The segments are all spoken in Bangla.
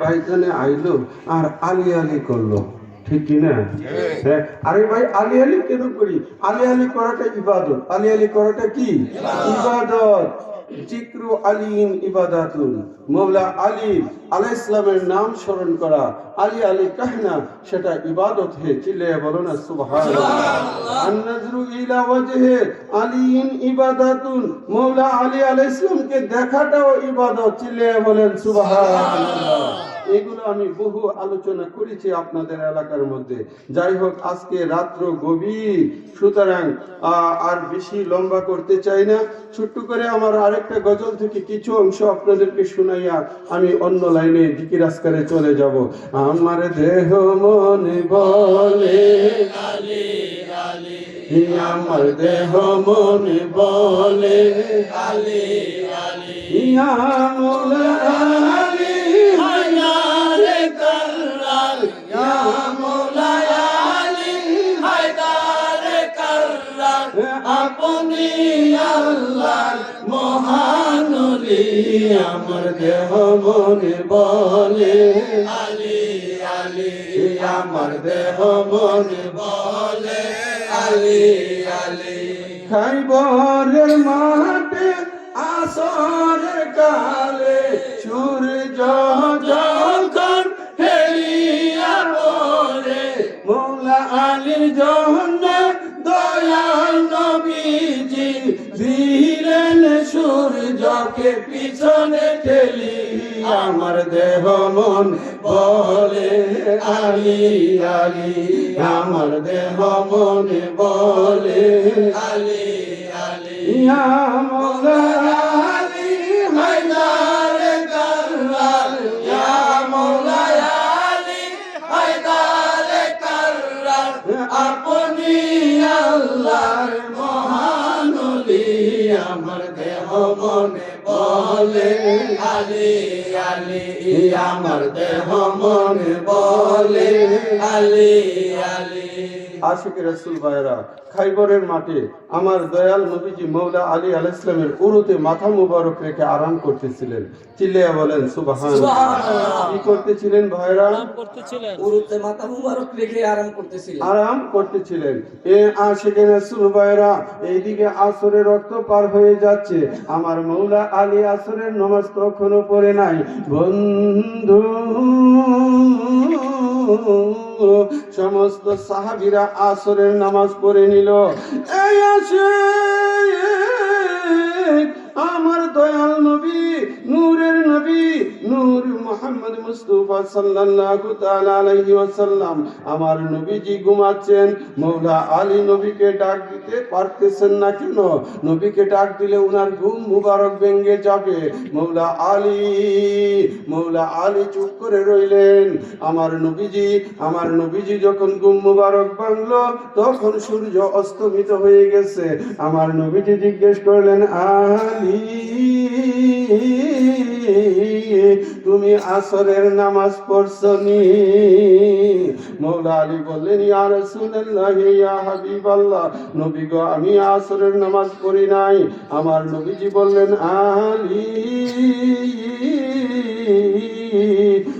ভাইখানে আইলো আর আলি আলি করল। ঠিক কি না? হ্যাঁ। আরে ভাই আলি আলি কেন করি? আলি আলি করাটা ইবাদত। আলি আলি করাটা কি? ইবাদত। জিক্রু ইবাদাতুন। মৌলা আলী ইসলামের নাম স্মরণ করা। আলী আলী কাহনা সেটা ইবাদত হে। চিল্লে বলো না আন-নাজরু ইলা ওয়াজহে ইবাদাতুন। মৌলা আলী আলাইহিস ইসলামকে দেখাটাও ইবাদত। চিল্লে বলেন সুবহানাল্লাহ। এগুলো আমি বহু আলোচনা করেছি আপনাদের এলাকার মধ্যে যাই হোক আজকে রাত্র গভীর সুতরাং আর বেশি লম্বা করতে চাই না ছোট্ট করে আমার আরেকটা গজল থেকে কিছু অংশ আপনাদেরকে শুনাইয়া আমি অন্য লাইনে দিকির আজকারে চলে যাব আমার দেহ মনে বলে আমার দেহ মনে বলে ইয়া মৌলা আমার দেহ মনে বলে। আলী আলী আমার দেহ মনে বলে। আলী আলী। খাইবরের মাঠে আসরের কালে সূর্যকে পিছনে ঠেলি, আমার দেহ মন বলে, আলি আলি, আমার দেহ মনে বলে, আলি আলি ইয়া আমার দেহ মনে বলে আলী আলী আমার দেহ মনে বলে আলী আলী। আশিক রসুল ভাইরা খাইবরের মাঠে আমার দয়াল নবীজি মৌলা আলী আল ইসলামের উরুতে মাথা মুবারক রেখে আরাম করতেছিলেন। চিল্লিয়া বলেন সুবাহান কি করতেছিলেন ভাইরা উরুতে মাথা মুবারক রেখে আরাম করতেছিলেন। আরাম করতেছিলেন। এ আশিক রসুল ভাইরা এইদিকে আসরের রক্ত পার হয়ে যাচ্ছে। আমার মৌলা আলী আসরের নমাজ তখনও পড়ে নাই। বন্ধু, সমস্ত সাহাবিরা আসরের নামাজ পড়ে নিল। এই আসে আমার দয়াল নবী, নূরের নবী নূর মোহাম্মদ মুস্তাফা সাল্লাল্লাহু তাআলা আলাইহি ওয়াসাল্লাম আমার নবীজি ঘুমাচ্ছেন মৌলা আলী নবীকে ডাক দিতে পারতেছেন না কেন? নবীকে ডাক দিলে উনার ঘুম মুবারক ভেঙে যাবে। মৌলা আলী মৌলা আলী চুপ করে রইলেন। আমার নবীজি আমার নবীজি যখন ঘুম মুবারক ভাঙলো, তখন সূর্য অস্তমিত হয়ে গেছে। আমার নবীজি জিজ্ঞেস করলেন, আলী তুমি আসরের নামাজ পড়ছনি? মৌলা আলী বললেন, ইয়া রাসূলুল্লাহ, ইয়া হাবিবাল্লাহ নবী গো আমি আসরের নামাজ পড়ি নাই। আমার নবীজি বললেন, আলী।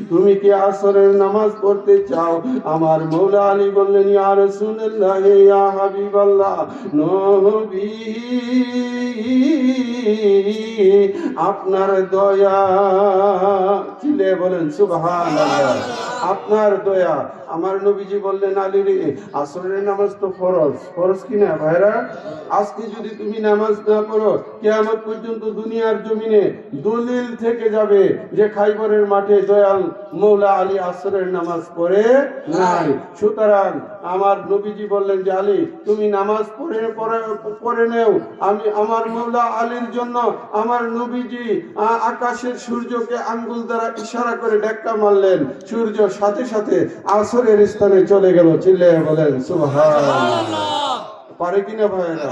তুমি কি আসরের নামাজ পড়তে চাও? আমার মৌলা আলী বললেন আর রাসূলুল্লাহ ইয়া হাবিবাল্লাহ, নবী, আপনার দয়া। চিলে বলেন, সুবহানাল্লাহ। আপনার দয়া। আমার নবীজি বললেন, আলী রে, আসরের নামাজ তো ফরজ। ফরজ কি না ভাইরা আজকে যদি তুমি নামাজ না পড়ো, কিয়ামত পর্যন্ত দুনিয়ার জমিনে দলিল থেকে যাবে যে খাইবরের মাঠে দয়াল মৌলা আলী আসরের নামাজ পড়ে নাই। সুতরাং আমার নবীজি বললেন যে, আলী, তুমি নামাজ পড়ে পড়ে নেও। আমি, আমার মৌলা আলীর জন্য আমার নবীজি আকাশের সূর্যকে আঙ্গুল দ্বারা ইশারা করে ডাক্কা মারলেন। সূর্য সাথে সাথে আসরের স্থানে চলে গেল। চিল্লে বলেন সুবহানাল্লাহ পারে কিনা ভাইরা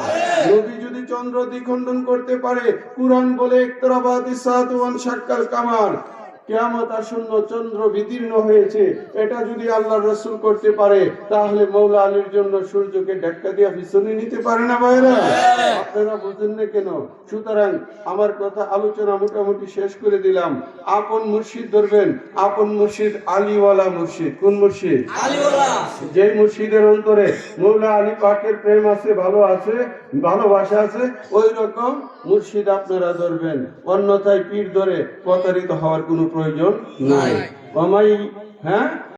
নবী যদি চন্দ্র দ্বিখণ্ডন করতে পারে, কুরআন বলে ইকতরাবাতি সাত ওয়ান শাক্কাল কামার কেয়ামত আসন্ন চন্দ্র বিদীর্ণ হয়েছে। এটা যদি আল্লাহ রসুল করতে পারে তাহলে মৌলা আলীর জন্য সূর্যকে ধাক্কা দিয়া পিছনে নিতে পারে না ভাইরা আপনারা বুঝেন না কেন? সুতরাং আমার কথা আলোচনা মোটামুটি শেষ করে দিলাম। আপন মুর্শিদ ধরবেন। আপন মুর্শিদ আলীওয়ালা মুর্শিদ। কোন মুর্শিদ? যে মুর্শিদের অন্তরে মৌলা আলী পাকের প্রেম আছে ভালো আছে ভালোবাসা আছে ওই রকম মুর্শিদ আপনারা ধরবেন। অন্যথায় পীর ধরে প্রতারিত হওয়ার কোনো প্রয়োজন? নাই। আমাই হ্যাঁ?